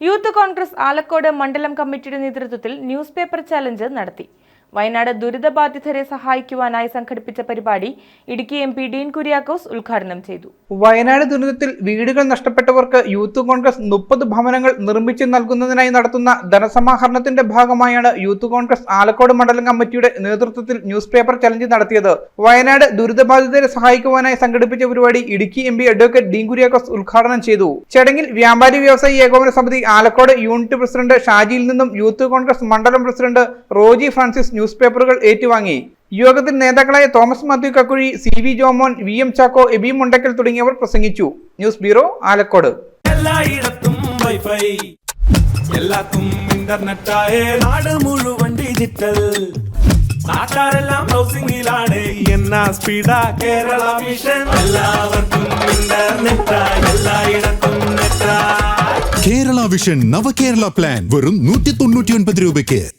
Youth Congress Alakode മണ്ഡലം കമ്മിറ്റിയുടെ നേതൃത്വത്തിൽ ന്യൂസ് പേപ്പർ ചലഞ്ച് നടത്തി വയനാട് ദുരിതബാധിതരെ സഹായിക്കുവാനായി സംഘടിപ്പിച്ച പരിപാടി ഇടുക്കി എം പി ഡീൻ കുര്യാക്കോസ് ഉദ്ഘാടനം ചെയ്തു. വയനാട് ദുരിതത്തിൽ വീടുകൾ നഷ്ടപ്പെട്ടവർക്ക് യൂത്ത് കോൺഗ്രസ് മുപ്പത് ഭവനങ്ങൾ നിർമ്മിച്ചു നൽകുന്നതിനായി നടത്തുന്ന ധനസമാഹരണത്തിന്റെ ഭാഗമായാണ് യൂത്ത് കോൺഗ്രസ് ആലക്കോട് മണ്ഡലം കമ്മിറ്റിയുടെ നേതൃത്വത്തിൽ ന്യൂസ് പേപ്പർ ചലഞ്ച് നടത്തിയത്. വയനാട് ദുരിതബാധിതരെ സഹായിക്കുവാനായി സംഘടിപ്പിച്ച പരിപാടി Idukki M P advocate Dean Kuriakose ഉദ്ഘാടനം ചെയ്തു. ചടങ്ങിൽ വ്യാപാരി വ്യവസായി ഏകോപന സമിതി ആലക്കോട് യൂണിറ്റ് പ്രസിഡന്റ് ഷാജിയിൽ നിന്നും യൂത്ത് കോൺഗ്രസ് മണ്ഡലം പ്രസിഡന്റ് റോജി ഫ്രാൻസിസ് ന്യൂസ് പേപ്പറുകൾ ഏറ്റുവാങ്ങി. യോഗത്തിൽ നേതാക്കളായ Thomas Mathew Kakkuzhi C V Jomon V M Chacko Aby Mundackal തുടങ്ങിയവർ പ്രസംഗിച്ചു. News bureau Alakode. എല്ലായിടത്തും വൈഫൈ. നാട് മുഴുവൻ ഡിജിറ്റൽ. നാട്ടാരെല്ലാം ഹൗസിംഗിലാണ്. എന്നാ സ്പീഡാ കേരള മിഷൻ. എല്ലാവർക്കും ഇന്റർനെറ്റാ. എല്ലായിടത്തും നെറ്റാ. കേരള വിഷൻ നവകേരള പ്ലാൻ വെറും നൂറ്റി തൊണ്ണൂറ്റി ഒൻപത് രൂപയ്ക്ക്.